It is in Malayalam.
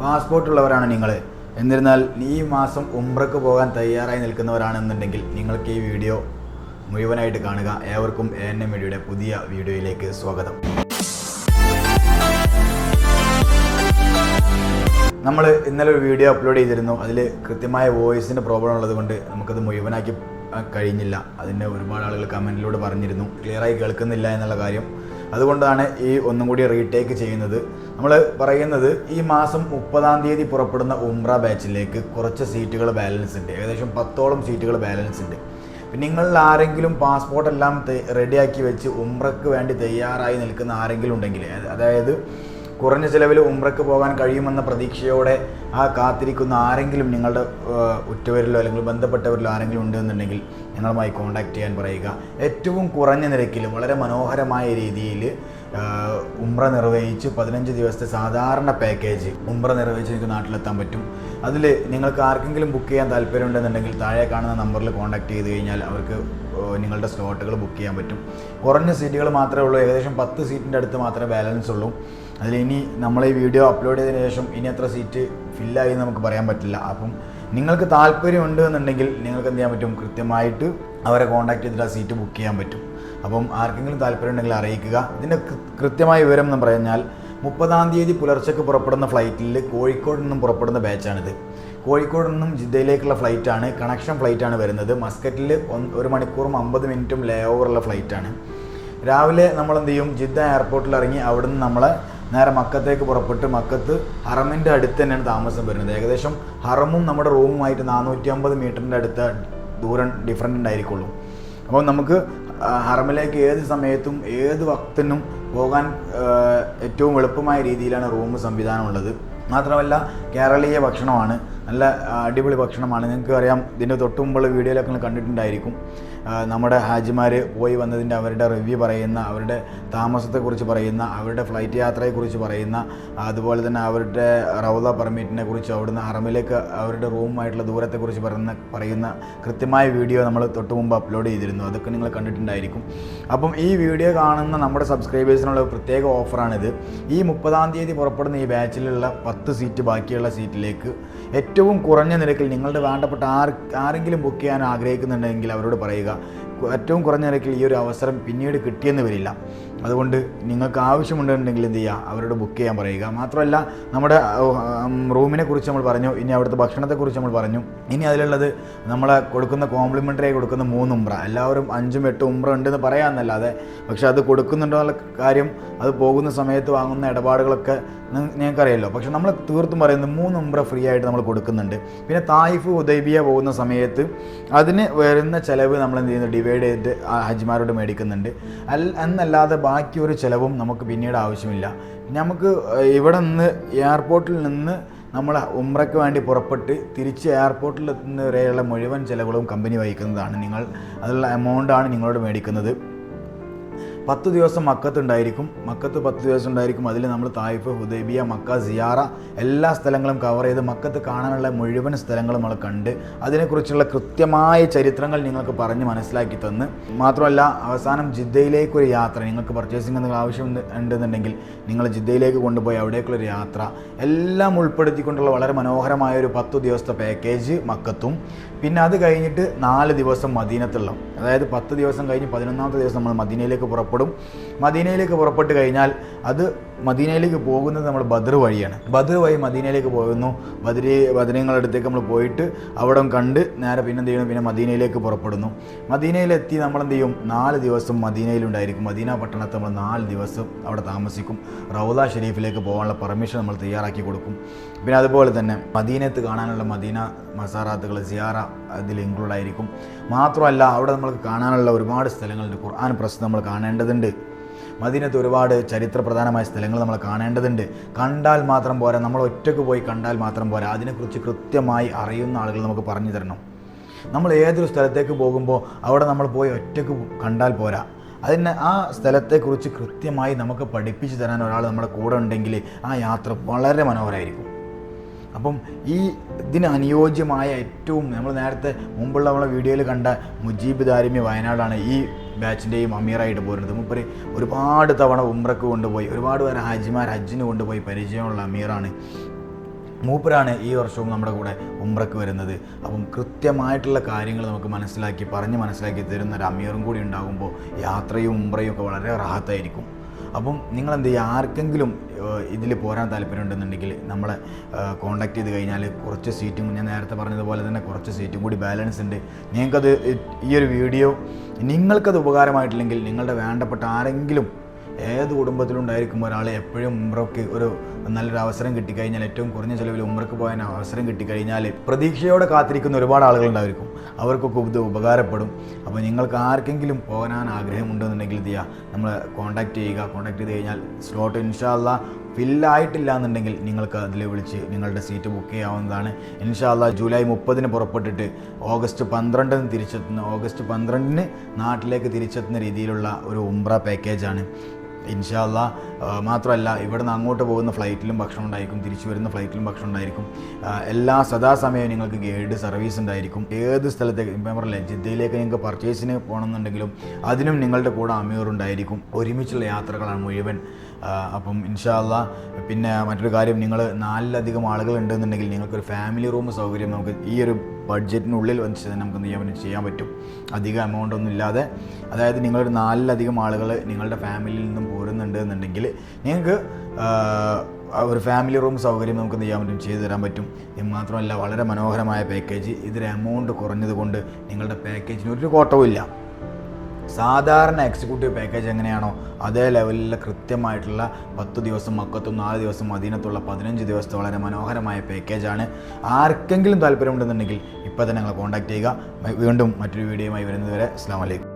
പാസ്പോർട്ട് ഉള്ളവരാണ് നിങ്ങൾ എന്നിരുന്നാൽ ഈ മാസം ഉംറക്ക് പോകാൻ തയ്യാറായി നിൽക്കുന്നവരാണെന്നുണ്ടെങ്കിൽ നിങ്ങൾക്ക് ഈ വീഡിയോ മുഴുവനായിട്ട് കാണുക. ഏവർക്കും എ എൻ എം മീഡിയയുടെ പുതിയ വീഡിയോയിലേക്ക് സ്വാഗതം. നമ്മൾ ഇന്നലെ ഒരു വീഡിയോ അപ്ലോഡ് ചെയ്തിരുന്നു. അതിൽ കൃത്യമായ വോയിസിന്റെ പ്രോബ്ലം ഉള്ളത് കൊണ്ട് നമുക്കത് മുഴുവനാക്കി കഴിഞ്ഞില്ല. അതിന്റെ ഒരുപാട് ആളുകൾ കമന്റിലൂടെ പറഞ്ഞിരുന്നു. ക്ലിയറായി കേൾക്കുന്നില്ല എന്നുള്ള കാര്യം അതുകൊണ്ടാണ് ഈ ഒന്നും കൂടി റീടേക്ക് ചെയ്യുന്നത്. നമ്മൾ പറയുന്നത് ഈ മാസം മുപ്പതാം തീയതി പുറപ്പെടുന്ന ഉംറ ബാച്ചിലേക്ക് കുറച്ച് സീറ്റുകൾ ബാലൻസ് ഉണ്ട്. ഏകദേശം പത്തോളം സീറ്റുകൾ ബാലൻസ് ഉണ്ട്. പിന്നെ നിങ്ങളിൽ ആരെങ്കിലും പാസ്പോർട്ട് എല്ലാം റെഡിയാക്കി വെച്ച് ഉംറക്ക് വേണ്ടി തയ്യാറായി നിൽക്കുന്ന ആരെങ്കിലും ഉണ്ടെങ്കിൽ അതായത് കുറഞ്ഞ ചിലവിൽ ഉംറക്ക് പോകാൻ കഴിയുമെന്ന പ്രതീക്ഷയോടെ ആ കാത്തിരിക്കുന്ന ആരെങ്കിലും നിങ്ങളുടെ ഉറ്റവരിലോ അല്ലെങ്കിൽ ബന്ധപ്പെട്ടവരിലോ ആരെങ്കിലും ഉണ്ടെന്നുണ്ടെങ്കിൽ ഞങ്ങളുമായി കോൺടാക്റ്റ് ചെയ്യാൻ പറയുക. ഏറ്റവും കുറഞ്ഞ നിരക്കിൽ വളരെ മനോഹരമായ രീതിയിൽ ഉംറ നിർവഹിച്ച് പതിനഞ്ച് ദിവസത്തെ സാധാരണ പാക്കേജ് ഉംറ നിർവഹിച്ച് നിങ്ങൾക്ക് നാട്ടിലെത്താൻ പറ്റും. അതിൽ നിങ്ങൾക്ക് ആർക്കെങ്കിലും ബുക്ക് ചെയ്യാൻ താല്പര്യമുണ്ടെന്നുണ്ടെങ്കിൽ താഴെ കാണുന്ന നമ്പറിൽ കോൺടാക്റ്റ് ചെയ്ത് കഴിഞ്ഞാൽ അവർക്ക് നിങ്ങളുടെ സ്ലോട്ടുകൾ ബുക്ക് ചെയ്യാൻ പറ്റും. കുറഞ്ഞ സീറ്റുകൾ മാത്രമേ ഉള്ളൂ. ഏകദേശം പത്ത് സീറ്റിന്റെ അടുത്ത് മാത്രമേ ബാലൻസ് ഉള്ളൂ. അതിൽ ഇനി നമ്മൾ ഈ വീഡിയോ അപ്ലോഡ് ചെയ്തതിന് ശേഷം ഇനി എത്ര സീറ്റ് ഫില്ലായി നമുക്ക് പറയാൻ പറ്റില്ല. അപ്പം നിങ്ങൾക്ക് താല്പര്യമുണ്ട് എന്നുണ്ടെങ്കിൽ നിങ്ങൾക്ക് എന്ത് ചെയ്യാൻ പറ്റും? കൃത്യമായിട്ട് അവരെ കോൺടാക്ട് ചെയ്തിട്ട് ആ സീറ്റ് ബുക്ക് ചെയ്യാൻ പറ്റും. അപ്പം ആർക്കെങ്കിലും താല്പര്യം ഉണ്ടെങ്കിൽ അറിയിക്കുക ഇതിന്റെ കൃത്യമായ വിവരം എന്ന് പറഞ്ഞാൽ മുപ്പതാം തീയതി പുലർച്ചയ്ക്ക് പുറപ്പെടുന്ന ഫ്ലൈറ്റിൽ കോഴിക്കോട് നിന്നും പുറപ്പെടുന്ന ബാച്ചാണിത് കോഴിക്കോട് നിന്നും ജിദ്ദയിലേക്കുള്ള ഫ്ലൈറ്റാണ് കണക്ഷൻ ഫ്ലൈറ്റാണ് വരുന്നത്. മസ്കറ്റിൽ ഒരു മണിക്കൂറും അമ്പത് മിനിറ്റും ലേ ഓവറുള്ള ഫ്ലൈറ്റാണ് രാവിലെ നമ്മൾ എന്ത് ചെയ്യും? ജിദ്ദ എയർപോർട്ടിൽ ഇറങ്ങി അവിടുന്ന് നമ്മളെ നേരെ മക്കത്തേക്ക് പുറപ്പെട്ട് മക്കത്ത് ഹറമിന്റെ അടുത്ത് തന്നെയാണ് താമസം വരുന്നത്. ഏകദേശം ഹറമും നമ്മുടെ റൂമുമായിട്ട് നാനൂറ്റി അമ്പത് മീറ്ററിന്റെ അടുത്ത് ദൂരം ഡിഫറെന്റ് ഉണ്ടായിരിക്കുള്ളൂ. അപ്പോൾ നമുക്ക് ഹറമിലേക്ക് ഏത് സമയത്തും ഏത് വക്തിനും പോകാൻ ഏറ്റവും എളുപ്പമായ രീതിയിലാണ് റൂം സംവിധാനം ഉള്ളത്. മാത്രമല്ല കേരളീയ ഭക്ഷണമാണ് നല്ല അടിപൊളി ഭക്ഷണമാണ്. നിങ്ങൾക്ക് അറിയാം ഇതിന്റെ തൊട്ട് മുമ്പുള്ള വീഡിയോയിലൊക്കെ നിങ്ങൾ കണ്ടിട്ടുണ്ടായിരിക്കും. നമ്മുടെ ഹാജിമാർ പോയി വന്നതിന്റെ അവരുടെ റിവ്യൂ പറയുന്ന അവരുടെ താമസത്തെക്കുറിച്ച് പറയുന്ന അവരുടെ ഫ്ലൈറ്റ് യാത്രയെക്കുറിച്ച് പറയുന്ന അതുപോലെ തന്നെ അവരുടെ റൗദ പെർമിറ്റിനെ കുറിച്ച് അവിടുന്ന് ഹറമിലേക്ക് അവരുടെ റൂമുമായിട്ടുള്ള ദൂരത്തെക്കുറിച്ച് പറയുന്ന പറയുന്ന കൃത്യമായ വീഡിയോ നമ്മൾ തൊട്ട് മുമ്പ് അപ്ലോഡ് ചെയ്തിരുന്നു. അതൊക്കെ നിങ്ങൾ കണ്ടിട്ടുണ്ടായിരിക്കും. അപ്പം ഈ വീഡിയോ കാണുന്ന നമ്മുടെ സബ്സ്ക്രൈബേഴ്സിനുള്ള പ്രത്യേക ഓഫറാണിത്. ഈ മുപ്പതാം തീയതി പുറപ്പെടുന്ന ഈ ബാച്ചിലുള്ള പത്ത് സീറ്റ് ബാക്കിയുള്ള സീറ്റിലേക്ക് ഏറ്റവും കുറഞ്ഞ നിരക്കിൽ നിങ്ങളുടെ വേണ്ടപ്പെട്ട ആർ ആരെങ്കിലും ബുക്ക് ചെയ്യാൻ ആഗ്രഹിക്കുന്നുണ്ടെങ്കിൽ അവരോട് പറയുക. ഏറ്റവും കുറഞ്ഞ നിരക്കിൽ ഈ ഒരു അവസരം പിന്നീട് കിട്ടിയെന്ന് വരില്ല. അതുകൊണ്ട് നിങ്ങൾക്ക് ആവശ്യമുണ്ടെന്നുണ്ടെങ്കിൽ എന്ത് ചെയ്യുക? അവരോട് ബുക്ക് ചെയ്യാൻ പറയുക. മാത്രമല്ല നമ്മുടെ റൂമിനെ കുറിച്ച് നമ്മൾ പറഞ്ഞു. ഇനി അവിടുത്തെ ഭക്ഷണത്തെക്കുറിച്ച് നമ്മൾ പറഞ്ഞു. ഇനി അതിലുള്ളത് നമ്മളെ കൊടുക്കുന്ന കോംപ്ലിമെന്ററി കൊടുക്കുന്ന മൂന്ന് ഉംറ. എല്ലാവരും അഞ്ചും എട്ടും ഉംറ ഉണ്ടെന്ന് പറയാമെന്നല്ലാതെ പക്ഷേ അത് കൊടുക്കുന്നുണ്ടോ എന്നുള്ള കാര്യം അത് പോകുന്ന സമയത്ത് വാങ്ങുന്ന ഇടപാടുകളൊക്കെ ഞങ്ങൾക്കറിയാമല്ലോ പക്ഷെ നമ്മൾ തീർത്തും പറയുന്നത് മൂന്ന് ഉംറ ഫ്രീ ആയിട്ട് നമ്മൾ കൊടുക്കുന്നുണ്ട്. പിന്നെ തായിഫ് ഉദൈബിയ പോകുന്ന സമയത്ത് അതിന് വരുന്ന ചിലവ് നമ്മൾ എന്ത് ചെയ്യുന്നു? ഡിവൈഡ് ചെയ്തിട്ട് ആ ഹജ്മാരോട് മേടിക്കുന്നുണ്ട്. അൽ എന്നല്ലാതെ ബാക്കി ഒരു ചിലവും നമുക്ക് പിന്നീട് ആവശ്യമില്ല. നമുക്ക് ഇവിടെ നിന്ന് എയർപോർട്ടിൽ നിന്ന് നമ്മൾ ഉമ്രയ്ക്ക് വേണ്ടി പുറപ്പെട്ട് തിരിച്ച് എയർപോർട്ടിൽ എത്തുന്നവരെയുള്ള മുഴുവൻ ചിലവുകളും കമ്പനി വഹിക്കുന്നതാണ്. നിങ്ങൾ അതിലുള്ള എമൗണ്ടാണ് നിങ്ങളോട് മേടിക്കുന്നത്. പത്ത് ദിവസം മക്കത്തുണ്ടായിരിക്കും മക്കത്ത് പത്ത് ദിവസം ഉണ്ടായിരിക്കും. അതിൽ നമ്മൾ തായിഫ് ഹുദൈബിയ മക്ക സിയാറ എല്ലാ സ്ഥലങ്ങളും കവർ ചെയ്ത് മക്കത്ത് കാണാനുള്ള മുഴുവൻ സ്ഥലങ്ങളും നമ്മൾ കണ്ട് അതിനെക്കുറിച്ചുള്ള കൃത്യമായ ചരിത്രങ്ങൾ നിങ്ങൾക്ക് പറഞ്ഞ് മനസ്സിലാക്കി തന്ന്. മാത്രമല്ല അവസാനം ജിദ്ദയിലേക്കൊരു യാത്ര നിങ്ങൾക്ക് പർച്ചേസിംഗ് എന്തെങ്കിലും ആവശ്യം ഉണ്ട്- ഉണ്ടെന്നുണ്ടെങ്കിൽ നിങ്ങൾ ജിദ്ദയിലേക്ക് കൊണ്ടുപോയി അവിടേക്കുള്ളൊരു യാത്ര എല്ലാം ഉൾപ്പെടുത്തിക്കൊണ്ടുള്ള വളരെ മനോഹരമായ ഒരു പത്ത് ദിവസത്തെ പാക്കേജ് മക്കത്തും. പിന്നെ അത് കഴിഞ്ഞിട്ട് നാല് ദിവസം മദീനത്തുള്ള അതായത് പത്ത് ദിവസം കഴിഞ്ഞ് പതിനൊന്നാമത്തെ ദിവസം നമ്മൾ മദീനയിലേക്ക് പുറപ്പെടും. മദീനയിലേക്ക് പുറപ്പെട്ട് കഴിഞ്ഞാൽ അത് മദീനയിലേക്ക് പോകുന്നത് നമ്മൾ ബദർ വഴിയാണ്. ബദർ വഴി മദീനയിലേക്ക് പോകുന്നു. ബദരി അടുത്തേക്ക് നമ്മൾ പോയിട്ട് അവിടെ കണ്ട് നേരെ പിന്നെ എന്ത് ചെയ്യണം പിന്നെ മദീനയിലേക്ക് പുറപ്പെടുന്നു. മദീനയിലെത്തി നമ്മൾ എന്ത് ചെയ്യും? നാല് ദിവസം മദീനയിലുണ്ടായിരിക്കും. മദീന പട്ടണത്ത് നമ്മൾ നാല് ദിവസം അവിടെ താമസിക്കും. റൗദ ഷെരീഫിലേക്ക് പോകാനുള്ള പെർമിഷൻ നമ്മൾ തയ്യാറാക്കി കൊടുക്കും. പിന്നെ അതുപോലെ തന്നെ മദീനത്ത് കാണാനുള്ള മദീന മസാറാത്തുകൾ സിയാറ അതിൽ ഇൻക്ലൂഡ് ആയിരിക്കും. മാത്രമല്ല അവിടെ നമ്മൾക്ക് കാണാനുള്ള ഒരുപാട് സ്ഥലങ്ങളുണ്ട്. ഖുർആൻ പ്രസ് നമ്മൾ കാണേണ്ടതുണ്ട്. മദീനത്ത് ഒരുപാട് ചരിത്ര പ്രധാനമായ സ്ഥലങ്ങൾ നമ്മൾ കാണേണ്ടതുണ്ട്. കണ്ടാൽ മാത്രം പോരാ. നമ്മൾ ഒറ്റയ്ക്ക് പോയി കണ്ടാൽ മാത്രം പോരാ. അതിനെക്കുറിച്ച് കൃത്യമായി അറിയുന്ന ആളുകൾ നമുക്ക് പറഞ്ഞു തരണം. നമ്മൾ ഏതൊരു സ്ഥലത്തേക്ക് പോകുമ്പോൾ അവിടെ നമ്മൾ പോയി ഒറ്റയ്ക്ക് കണ്ടാൽ പോരാ. അതിന് ആ സ്ഥലത്തെക്കുറിച്ച് കൃത്യമായി നമുക്ക് പഠിപ്പിച്ചു തരാൻ ഒരാൾ നമ്മുടെ കൂടെ ഉണ്ടെങ്കിൽ ആ യാത്ര വളരെ മനോഹരമായിരിക്കും. അപ്പം ഈ ഇതിന് അനുയോജ്യമായ ഏറ്റവും നമ്മൾ നേരത്തെ മുമ്പുള്ള നമ്മളെ വീഡിയോയിൽ കണ്ട മുജീബ് ദാരിമി വയനാടാണ് ഈ ബാച്ചിന്റെയും അമീറായിട്ട് പോരുന്നത്. മുപ്പര് ഒരുപാട് തവണ ഉമ്രക്ക് കൊണ്ടുപോയി ഒരുപാട് പേരെ ഹാജിമാർ ഹജ്ജിന് കൊണ്ടുപോയി പരിചയമുള്ള അമീറാണ്. മൂപ്പരാണ് ഈ വർഷവും നമ്മുടെ കൂടെ ഉംറക്ക് വരുന്നത്. അപ്പം കൃത്യമായിട്ടുള്ള കാര്യങ്ങൾ നമുക്ക് മനസ്സിലാക്കി പറഞ്ഞ് മനസ്സിലാക്കി തരുന്ന ഒരു അമീറും കൂടി ഉണ്ടാകുമ്പോൾ യാത്രയും ഉംറയും ഒക്കെ വളരെ റാഹത്തായിരിക്കും. അപ്പം നിങ്ങൾ എന്ത് ചെയ്യുക? ആർക്കെങ്കിലും ഇതിൽ പോരാൻ താല്പര്യമുണ്ടെന്നുണ്ടെങ്കിൽ നമ്മളെ കോൺടാക്ട് ചെയ്ത് കഴിഞ്ഞാൽ കുറച്ച് സീറ്റും ഞാൻ നേരത്തെ പറഞ്ഞതുപോലെ തന്നെ കുറച്ച് സീറ്റും കൂടി ബാലൻസ് ഉണ്ട്. നിങ്ങൾക്കത് ഈ ഒരു വീഡിയോ നിങ്ങൾക്കത് ഉപകാരമായിട്ടില്ലെങ്കിൽ നിങ്ങളുടെ വേണ്ടപ്പെട്ട ആരെങ്കിലും ഏത് കുടുംബത്തിലുണ്ടായിരിക്കും ഒരാൾ എപ്പോഴും ഉമ്രക്ക് ഒരു നല്ലൊരു അവസരം കിട്ടിക്കഴിഞ്ഞാൽ ഏറ്റവും കുറഞ്ഞ ചിലവിൽ ഉമ്രക്ക് പോകാൻ അവസരം കിട്ടിക്കഴിഞ്ഞാൽ പ്രതീക്ഷയോടെ കാത്തിരിക്കുന്ന ഒരുപാട് ആളുകളുണ്ടായിരിക്കും. അവർക്കൊക്കെ ഇത് ഉപകാരപ്പെടും. അപ്പോൾ നിങ്ങൾക്ക് ആർക്കെങ്കിലും പോകാൻ ആഗ്രഹമുണ്ടെന്നുണ്ടെങ്കിൽ ഇത് നമ്മൾ കോൺടാക്റ്റ് ചെയ്യുക. കോൺടാക്ട് ചെയ്ത് കഴിഞ്ഞാൽ സ്ലോട്ട് ഇൻഷാല്ല ഫില്ലായിട്ടില്ല എന്നുണ്ടെങ്കിൽ നിങ്ങൾക്ക് അതിൽ വിളിച്ച് നിങ്ങളുടെ സീറ്റ് ബുക്ക് ചെയ്യാവുന്നതാണ്. ഇൻഷാല്ല ജൂലൈ മുപ്പതിന് പുറപ്പെട്ടിട്ട് ഓഗസ്റ്റ് പന്ത്രണ്ടിന് തിരിച്ചെത്തുന്ന ഓഗസ്റ്റ് പന്ത്രണ്ടിന് നാട്ടിലേക്ക് തിരിച്ചെത്തുന്ന രീതിയിലുള്ള ഒരു ഉംറ പാക്കേജാണ് ഇൻഷാല്ല മാത്രമല്ല ഇവിടെ നിന്ന് അങ്ങോട്ട് പോകുന്ന ഫ്ലൈറ്റിലും ഭക്ഷണം ഉണ്ടായിരിക്കും തിരിച്ചു വരുന്ന ഫ്ലൈറ്റിലും ഭക്ഷണം ഉണ്ടായിരിക്കും. എല്ലാ സദാസമയവും നിങ്ങൾക്ക് ഗൈഡ് സർവീസ് ഉണ്ടായിരിക്കും. ഏത് സ്ഥലത്തേക്ക് ഇപ്പം പറഞ്ഞില്ലേ ജിദ്ദയിലേക്ക് നിങ്ങൾക്ക് പർച്ചേസിന് പോകണമെന്നുണ്ടെങ്കിലും അതിനും നിങ്ങളുടെ കൂടെ അമീർ ഉണ്ടായിരിക്കും. ഒരുമിച്ചുള്ള യാത്രകളാണ് മുഴുവൻ. അപ്പം ഇൻഷാല്ല പിന്നെ മറ്റൊരു കാര്യം നിങ്ങൾ നാലിലധികം ആളുകൾ ഉണ്ടെന്നുണ്ടെങ്കിൽ നിങ്ങൾക്കൊരു ഫാമിലി റൂം സൗകര്യം നമുക്ക് ഈ ഒരു ബഡ്ജറ്റിനുള്ളിൽ വെച്ച് നമുക്ക് ചെയ്യാൻ പറ്റും? ചെയ്യാൻ പറ്റും. അധികം എമൗണ്ട് ഒന്നും ഇല്ലാതെ. അതായത് നിങ്ങളൊരു നാലിലധികം ആളുകൾ നിങ്ങളുടെ ഫാമിലിയിൽ നിന്നും പോരുന്നുണ്ട് എന്നുണ്ടെങ്കിൽ നിങ്ങൾക്ക് ഒരു ഫാമിലി റൂം സൗകര്യം നമുക്ക് ചെയ്യാൻ പറ്റും? ചെയ്തു തരാൻ പറ്റും. ഇത് മാത്രമല്ല വളരെ മനോഹരമായ പാക്കേജ് ഇതിൽ എമൗണ്ട് കുറഞ്ഞതുകൊണ്ട് നിങ്ങളുടെ പാക്കേജിന് ഒരു കോട്ടവും ഇല്ല സാധാരണ എക്സിക്യൂട്ടീവ് പാക്കേജ് എങ്ങനെയാണോ അതേ ലെവലിൽ കൃത്യമായിട്ടുള്ള പത്ത് ദിവസം മക്കത്തും നാല് ദിവസം മദീനത്തുള്ള പതിനഞ്ച് ദിവസത്തെ വളരെ മനോഹരമായ പാക്കേജാണ് ആർക്കെങ്കിലും താല്പര്യമുണ്ടെന്നുണ്ടെങ്കിൽ ഇപ്പോൾ തന്നെ ഞങ്ങളെ കോൺടാക്റ്റ് ചെയ്യുക. വീണ്ടും മറ്റൊരു വീഡിയോയുമായി വരുന്നതുവരെ അസ്സാം വലൈക്കും